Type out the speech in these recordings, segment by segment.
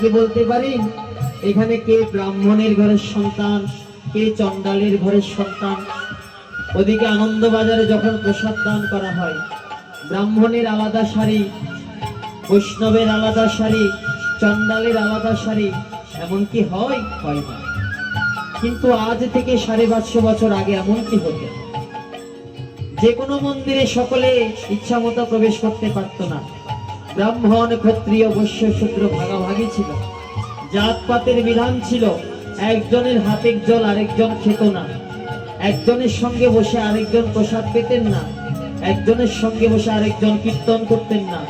কি বলতে পারি, এখানে কে ব্রাহ্মণের ঘরের সন্তান, কে চন্ডালের ঘরের সন্তান? ওদিকে আনন্দবাজারে যখন প্রসাদ দান করা হয়, ব্রাহ্মণের আলাদা শাড়ি, বৈষ্ণবের আলাদা শাড়ি চন্ডালের আলাদা শাড়ি এমন কি হয় হয় না। কিন্তু আজ থেকে সাড়ে পাঁচশো বছর আগে এমন কি হতো? যে কোনো মন্দিরে সকলে ইচ্ছা মতো প্রবেশ করতে পারত না। ব্রাহ্মণ ক্ষত্রিয়, বৈশ্য, শূদ্র ভাগাভাগি ছিল। জাতপাতের বিধান ছিল, একজনের হাতের জল, আরেকজন খেত না। একজনের সঙ্গে বসে আরেকজন প্রসাদ পেতেন না। একজনের সঙ্গে বসে আরেকজন কীর্তন করতেন না।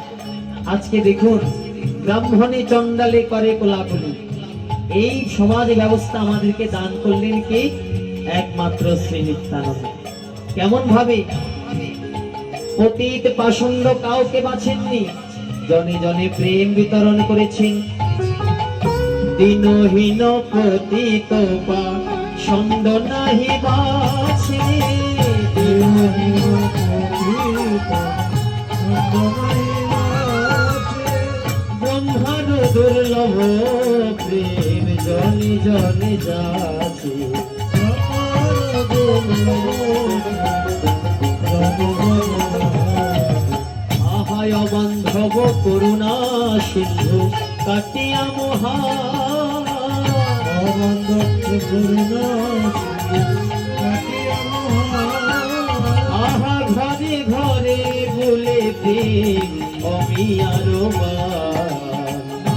আজকে দেখুন, ব্রাহ্মণে চণ্ডালে করে কোলাকুলি। এই সমাজ ব্যবস্থা আমাদেরকে দান করলেন কি? একমাত্র শ্রী নিত্যানন্দ। কেমন ভাবে অতীত পাষণ্ড কাউকে বাছেননি জনে জনে প্রেম বিতরণ করেছেন দিনহীন পতিত পা সন্দ নাহি বাছে দিনহীন পতিত ছন্দ ব্রহ্মার দুর্লভ প্রেম জনে জনে যাচ্ছে বান্ধব করুণা সিন্ধু, কাটিয়া মহা আহা ঘরে ঘরে বলে প্রেম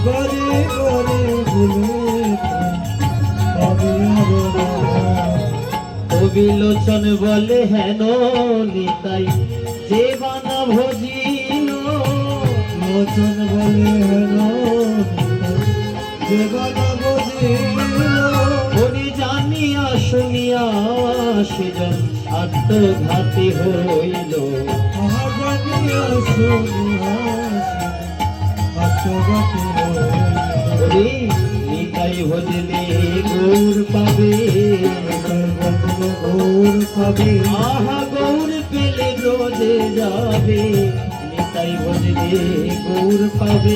ঘরে ঘরে বলে অবিলোচন বলে হেন নিতাই, যে বানা ভজিল লোচন বলে হরি জানিয়া শুনিয়া সেজন আত্মঘাতী হইল। নিতাই ভজলে গৌর পাবে গৌর পাবে। আহা গৌর পেলে রোজে যাবে। নিতাই ভজলে গৌর পাবে।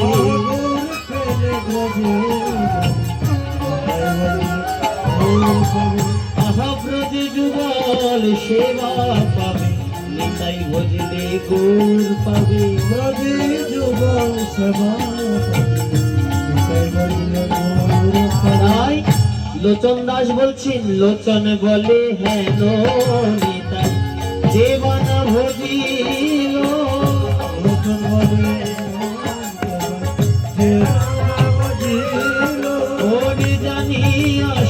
গৌর পেলে আহা ব্রজ যুগল সেবা পাবে। নিতাই গৌর পাবে। ব্রজ যুগল সেবা তাই লোচন দাস বলছেন লোচন বলে হেন নিতাই। দেবানা ভজিল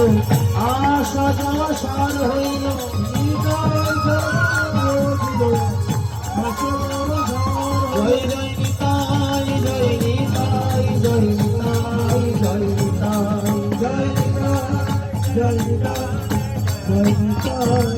আশা যাওয়া সার হইল নিতাই চরণ